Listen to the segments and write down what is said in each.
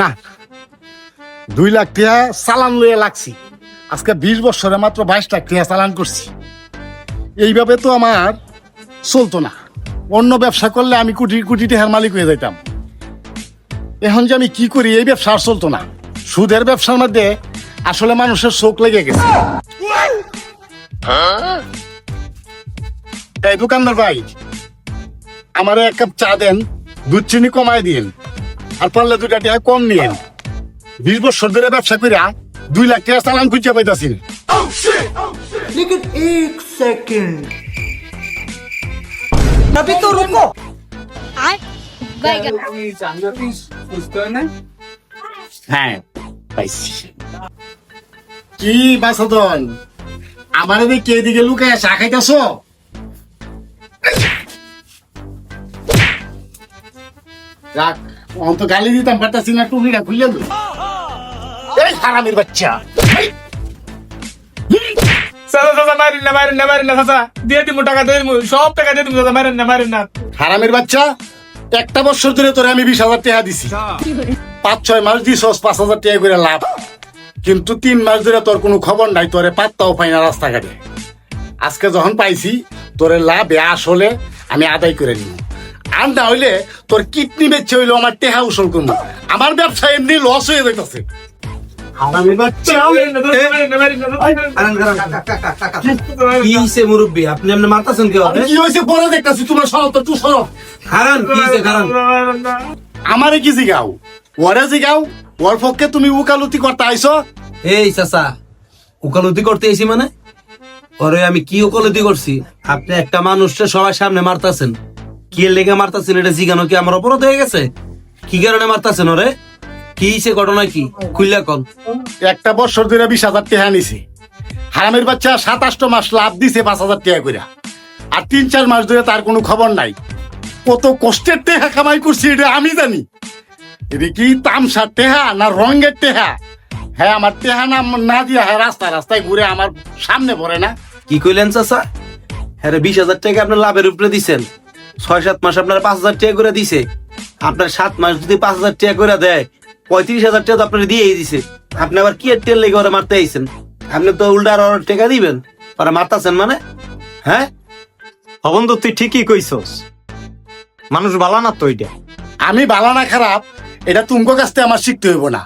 না, দুই লাখ টাকা চালান লইয়া লাগছি। আজকে বিশ বছরে মাত্র বাইশ লাখ টাকা চালান করছি। এইভাবে তো আমার চলতো না। অন্য ব্যবসা করলে আমি কোটি কোটি টাকার মালিক হয়ে যাইতাম। এখন যে আমি কি করি, এই ব্যবসা আর চলতো না। সুদের ব্যবসার মধ্যে আসলে মানুষের চোখ লেগে গেছে। এই দোকানদার ভাই, আমারে এক কাপ চা দেন। দুধ চিনি কমায় দিন আর পারলে দুটা টাকা কম নিয়েন বিশ বছর ধরে ব্যবসা করিয়া দুই লাখ টাকা চালান খুঁজে পাইতাছি लेकिन एक सेकंड अभी तो रुको বাইগান হ্যাঁ পাইছি কি বাসদন আমার এদিকে এদিকে লুকায় চা খাইতেছ রাখ অন্ত গালি দিতাম পারতাছি না টুপিটা দে। এই হারামির বাচ্চা। চাচা মারেন না মারেন না মারেন না চাচা দিয়ে দিমু টাকা দিয়ে দিমু। সব টাকা দিয়ে দিমু মারেন না মারেন না। হারামির বাচ্চা একটা বছর ধরে তোরে আমি বিশ হাজার টাকা দিছি। পাঁচ ছয় মাস দিছস পাঁচ হাজার টাকা করে লাভ। কিন্তু তিন মাস ধরে তোর কোনো খবর নাই তোরে পাত্তাও পাই না রাস্তাঘাটে। আজকে যখন পাইছি তোরে লাভ আসলে আমি আদায় করে নিব আর না হইলে তোর কিডনি বেচে হইল আমার টেহা উসল করব আমার ব্যবসা এমনি লস হয়ে যাইতেছে। কি হইছে মুরব্বী আপনি আপনি মারতাছেন কেউ কি হয়েছে পরে দেখতেছি তোমার সরব তো তুই সরব হারান কি হইছে কারণ আমারে কি জিগাও ওরে জিগাও ওর পক্ষে তুমি উকালতি করতে আইছো এই চাচা উকালতি করতে এসি মানে ওরে আমি কি উকালতি করছি আপনি একটা মানুষটা সবার সামনে মারতাছেন কি লেগে মারতাছেন? এটা জিগানো কি আমার অপরাধ হয়ে গেছে? কি কারণে মারতাছেন ওরে? কি হইছে ঘটনা কি? খুললা কল একটা বছর ধরে বিশ হাজার টাকা নিছে হারামের বাচ্চা সাতাশটা মাস লাভ দিছে পাঁচ হাজার টাকা করে আর তিন চার মাস ধরে তার কোনো খবর নাই। কত কষ্টের টেহা কামাই করছি এটা আমি জানি। এটা কি তামসার টেহা না রঙের টেহা? হ্যাঁ আমার টেহা না না দিয়া হ্যাঁ রাস্তায় রাস্তায় ঘুরে আমার সামনে পড়ে না। কি কইলেন চাচা? হ্যাঁ বিশ হাজার টাকা আপনার লাভের উপরে দিছেন। ছয় সাত মাস আপনার পাঁচ হাজার টাকা করে দিছে। আপনার সাত মাস যদি পাঁচ হাজার টাকা করে দেয় পঁয়ত্রিশ হাজার টাকা তো আপনার দিয়েই দিছে। আপনি আবার কি এর তেল লেগে ওরা মারতে আইছেন? আপনি তো উল্টা আর টাকা দিবেন। ওরা মারতাছেন মানে? হ্যাঁ? অবন্ধু তুই ঠিকই কইছস। মানুষ বালা না তো এটা? আমি ভালো না খারাপ এটা তুমকো কাছ থেকে আমার শিখতে হইব না।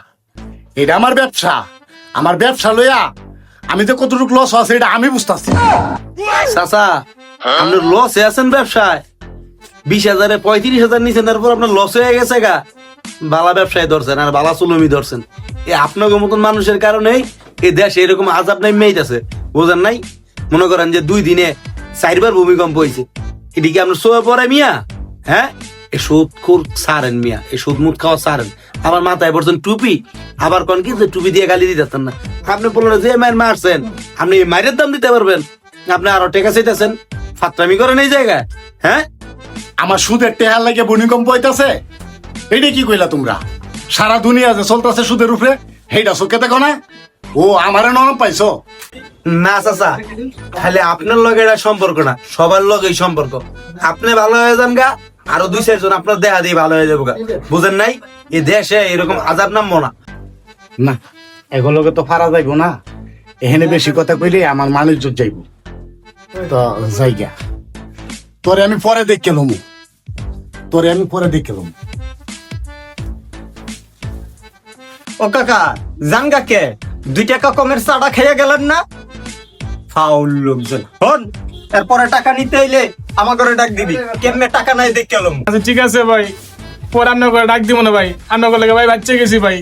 এটা আমার ব্যবসা। আমার ব্যবসা লইয়া আমি তো কতটুকু লস আছে এটা আমি বুঝতেছি চাচা আপনি লসে আছেন ব্যবসায়। বিশ হাজারে পঁয়ত্রিশ হাজার নিছেন, তারপর আপনার লস হয়ে গেছে গা। বালা ব্যবসায় ধরছেন আর বালা চুলমি ধরছেন। এই আপনাকে মতন মানুষের কারণেই এই দেশে এরকম আজাব নাই মেয়েছে বুঝেন নাই? মনে করেন যে দুই দিনে চারবার ভূমিকম্প হয়েছে এদিকে আপনার সোয়ে পড়ে মিয়া? হ্যাঁ? এ সুদ খুব সারেন মিয়া, এ সুদ মুদ খাওয়া সারেন আবার মাথায় পড়ছেন টুপি। আবার কন কি টুপি দিয়ে গালি দিতেন না। আপনি বললেন যে মায়ের মারছেন। আপনি এই মায়ের দাম দিতে পারবেন। আপনি আরও টেকা চাইতেছেন। ফাত্রামি করেন এই জায়গায়। হ্যাঁ? আমার সুদের টেহার লাগে ভূমিকম্প হইতাছে? এটা কি কইলা তোমরা? সারা দুনিয়া যে চলতেছে সুদের উপরে সেইটা চোখে দেখো না? ও আমারে নরম পাইছো? না চাচা খালি আপনার লগে এটা সম্পর্ক না সবার লগেই সম্পর্ক। আপনি ভালো হয়ে যান গা আরও দুই চারজন আপনার দেহা দিয়ে ভালো হয়ে যাব গা। বুঝেন নাই? এই দেশে এরকম আজাব নামবো না। না এগুলোকে তো ফারা যাইব না। এখানে বেশি কথা কইলে আমার মানুষ যাইব। তো জায়গা তোরে আমি পরে দেখে লমু। তোরে আমি পরে দেখে লমু। ও কাকা জানগা কে? দুই টাকা কমের চাটা খেয়ে গেলেন না? ফাউল লোকজন। হন এরপরে টাকা নিতে হইলে আমার ঘরে ডাক দিবি। কেমনে টাকা নাই দেখে এলাম আচ্ছা ঠিক আছে ভাই। পরে রান্না করে ডাক দিব না ভাই। রান্না করলে ভাই বাচ্চা গেছি ভাই।